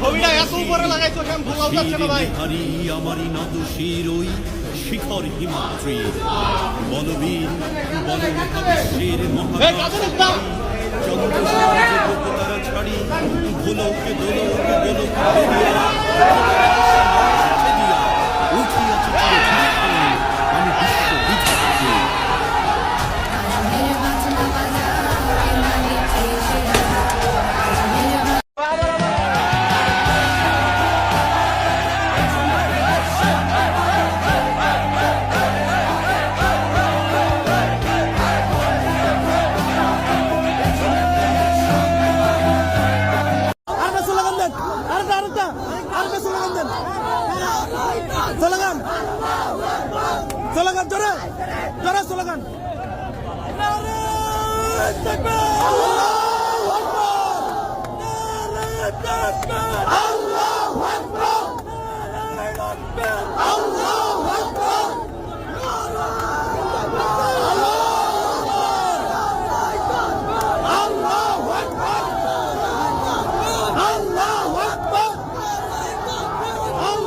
ছবিটা এত উপরে লাগাইছো কেন? ধোলাও যাচ্ছে না ভাই? আমারই নদশির ওই শিখর হিমাদ্রি। বলবীর বলবীর মহাকাশ চন্দ্র ছাড়ি ভুলোকে দোলোকে দোলোকে আরেকটা স্লোগান দেন। স্লোগান। স্লোগান জোরে। জোরে স্লোগান। নারে